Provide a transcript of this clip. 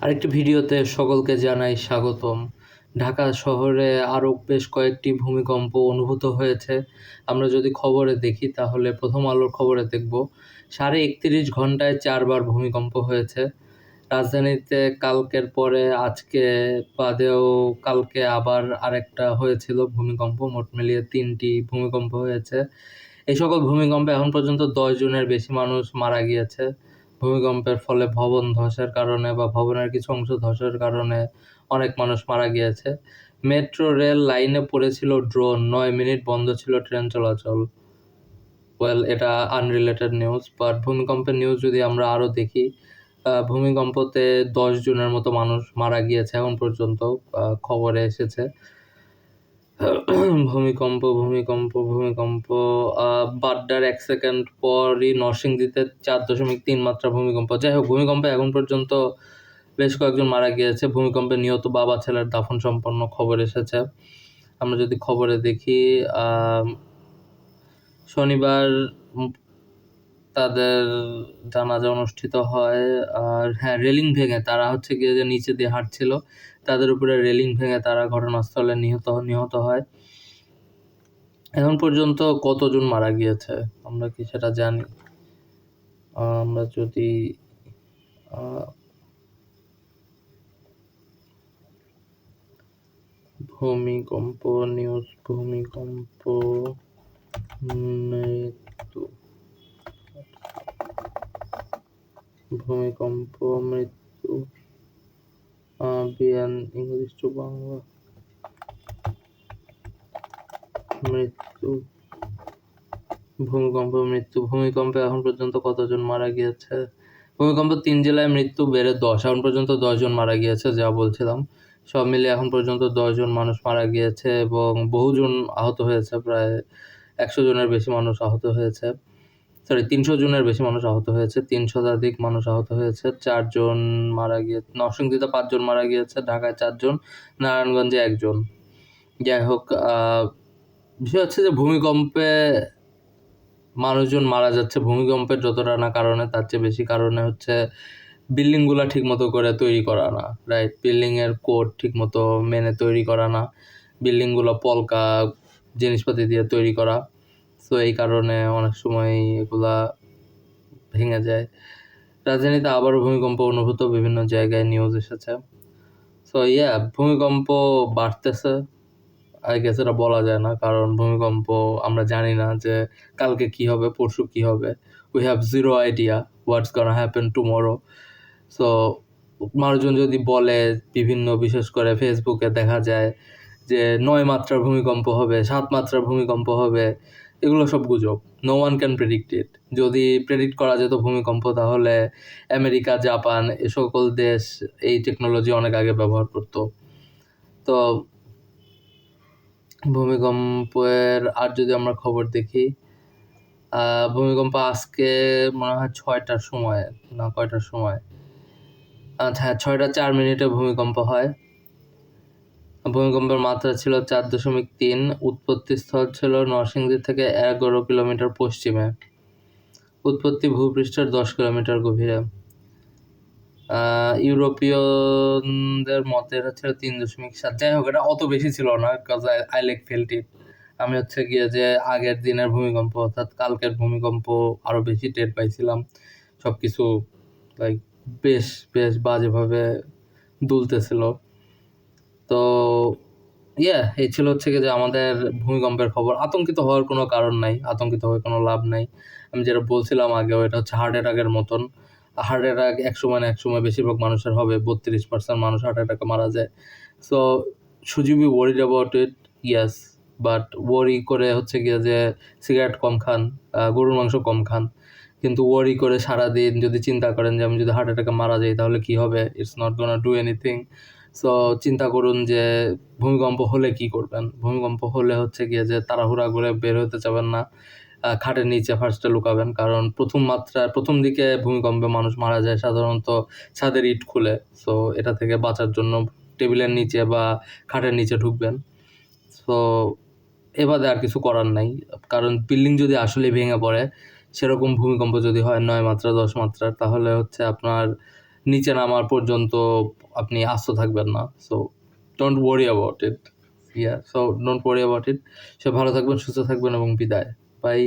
আরেকটি ভিডিওতে সকলকে জানাই স্বাগতম। ঢাকা শহরে আরও বেশ কয়েকটি ভূমিকম্প অনুভূত হয়েছে। আমরা যদি খবরে দেখি, তাহলে প্রথম আলোর খবরে দেখব, সাড়ে একত্রিশ ঘন্টায় চারবার ভূমিকম্প হয়েছে। রাজধানীতে কালকের পরে, আজকে বাদেও কালকে আবার আরেকটা হয়েছিল ভূমিকম্প, মোট মিলিয়ে তিনটি ভূমিকম্প হয়েছে। এই সকল ভূমিকম্পে এখন পর্যন্ত দশ জনের বেশি মানুষ মারা গিয়েছে। ভূমিকম্পের ফলে ভবন ধসের কারণে বা ভবনের কিছু অংশ ধসের কারণে অনেক মানুষ মারা গিয়েছে। মেট্রো রেল লাইনে পড়েছিল ড্রোন, নয় মিনিট বন্ধ ছিল ট্রেন চলাচল। ওয়েল এটা আনরিলেটেড নিউজ বাট ভূমিকম্পের নিউজ যদি আমরা আরও দেখি ভূমিকম্পতে দশ জনের মতো মানুষ মারা গিয়েছে এখন পর্যন্ত খবরে এসেছে। ভূমিকম্প ভূমিকম্প ভূমিকম্প বাড্ডার এক সেকেন্ড পরই নরসিংদীতে চার দশমিক তিন মাত্রা ভূমিকম্প। যাই হোক, ভূমিকম্পে এখন পর্যন্ত বেশ কয়েকজন মারা গিয়েছে। ভূমিকম্পে নিহত বাবা ছেলের দাফন সম্পন্ন খবর এসেছে। আমরা যদি খবরে দেখি শনিবার তাদের জানাজা অনুষ্ঠিত হয়। আর হ্যাঁ রেলিং ভেঙে তারা হচ্ছে গিয়ে যে নিচে দিয়ে হাঁটছিল, তাদের উপরে রেলিং ভেঙে তারা ঘটনাস্থলে নিহত নিহত হয়। এখন পর্যন্ত কতজন মারা গিয়েছে, আমরা কি সেটা জানি? আমরা যদি ভূমিকম্প, নিউজ, ভূমিকম্প মৃত্যু ভূমিকম্প, মৃত্যু বিয়ান ইংলিশ টু বাংলা মৃত্যু, ভূমিকম্প, মৃত্যু, ভূমিকম্পে এখন পর্যন্ত কতজন মারা গিয়েছে? ভূমিকম্প তিন জেলায়, মৃত্যু বেড়ে দশ, এখন পর্যন্ত দশজন মারা গিয়েছে, যা বলছিলাম। সব মিলিয়ে এখন পর্যন্ত দশজন মানুষ মারা গিয়েছে এবং বহুজন আহত হয়েছে, প্রায় একশো জনের বেশি মানুষ আহত হয়েছে। সরি তিনশো জনের বেশি মানুষ আহত হয়েছে তিন শতাধিক মানুষ আহত হয়েছে, চারজন মারা গিয়ে নরসিংদীতে পাঁচজন মারা গিয়েছে, ঢাকায় চারজন, নারায়ণগঞ্জে একজন। যাই হোক বিষয় হচ্ছে যে ভূমিকম্পে মানুষজন মারা যাচ্ছে। ভূমিকম্পের যতটা না কারণে, তার চেয়ে বেশি কারণে হচ্ছে বিল্ডিংগুলো ঠিক মতো করে তৈরি করা না রাইট বিল্ডিংয়ের কোড ঠিক মতো মেনে তৈরি করা না, বিল্ডিংগুলো পলকা জিনিসপাতি দিয়ে তৈরি করা। তো এই কারণে অনেক সময় এগুলা ভেঙে যায়। রাজধানীতে আবারও ভূমিকম্প অনুভূত বিভিন্ন জায়গায় নিউজ এসেছে। সো ইয়া ভূমিকম্প বাড়তেছে। আই গেস এটা বলা যায় না, কারণ ভূমিকম্প আমরা জানি না যে কালকে কি হবে, পরশু কি হবে। We have zero idea what's gonna happen tomorrow so মানুষজন যদি বলে বিভিন্ন, বিশেষ করে ফেসবুকে দেখা যায় যে নয় মাত্রার ভূমিকম্প হবে, সাত মাত্রার ভূমিকম্প হবে এগুলো সব গুজব। No one can predict it যদি প্রেডিক্ট করা যেত ভূমিকম্প, তাহলে আমেরিকা, জাপান এ সকল দেশ এই টেকনোলজি অনেক আগে ব্যবহার করতো। তো ভূমিকম্পের, আর যদি আমরা খবর দেখি ভূমিকম্প আজকে মনে হয় ছয়টার সময়, না কয়টার সময়? আচ্ছা ছয়টা চার মিনিটে ভূমিকম্প হয়। ভূমিকম্পের মাত্রা ছিল চার দশমিক তিন, উৎপত্তি স্থল ছিল নরসিংদী থেকে এগারো কিলোমিটার পশ্চিমে। উৎপত্তি ভূপৃষ্ঠের দশ কিলোমিটার গভীরে। ইউরোপীয়দের মতে এটা ছিল তিন দশমিক সাত। যাই হোক, এটা অত বেশি ছিল না because I like felt it আমি হচ্ছে গিয়ে যে আগের দিনের ভূমিকম্প, অর্থাৎ কালকের ভূমিকম্প আরও বেশি টের পাইছিলাম। সব কিছু লাইক বেশ বেশ বাজেভাবে দুলতেছিল। তো ইয়া এই ছিল হচ্ছে যে আমাদের ভূমিকম্পের খবর। আতঙ্কিত হওয়ার কোনো কারণ নাই, আতঙ্কিত হয়ে কোনো লাভ নাই। আমি যেটা বলছিলাম আগেও, এটা হচ্ছে হার্ট অ্যাটাকের মতন। হার্ট অ্যাটাক এক সময় না এক সময় বেশিরভাগ মানুষের হবে, বত্রিশ পার্সেন্ট মানুষ হার্ট অ্যাটাকে মারা যায়। So should you be worried about it yes but worry করে হচ্ছে গিয়ে যে সিগারেট কম খান গরুর মাংস কম খান। কিন্তু ওয়ারি করে সারাদিন যদি চিন্তা করেন যে আমি যদি হার্ট অ্যাটাকে মারা যাই তাহলে কি হবে? It's not gonna do anything so চিন্তা করুন যে ভূমিকম্প হলে কি করবেন? ভূমিকম্প হলে হচ্ছে গিয়ে যে তাড়াহুড়া করে বের হতে চাবেন না খাটের নিচে ফার্স্টে লুকাবেন। কারণ প্রথম মাত্রা প্রথম দিকে ভূমিকম্পে মানুষ মারা যায় সাধারণত ছাদের ইট খুলে। সো এটা থেকে বাঁচার জন্য টেবিলের নিচে বা খাটের নিচে ঢুকবেন। সো এবারে আর কিছু করার নাই। কারণ বিল্ডিং যদি আসলে ভেঙে পড়ে, সেরকম ভূমিকম্প যদি হয় নয় মাত্রা, দশ মাত্রার, তাহলে হচ্ছে আপনার নিচে নামার পর্যন্ত আপনি আস্ত থাকবেন না। So don't worry about it yeah so don't worry about it সে ভালো থাকবেন, সুস্থ থাকবেন এবং বিদায়। বাই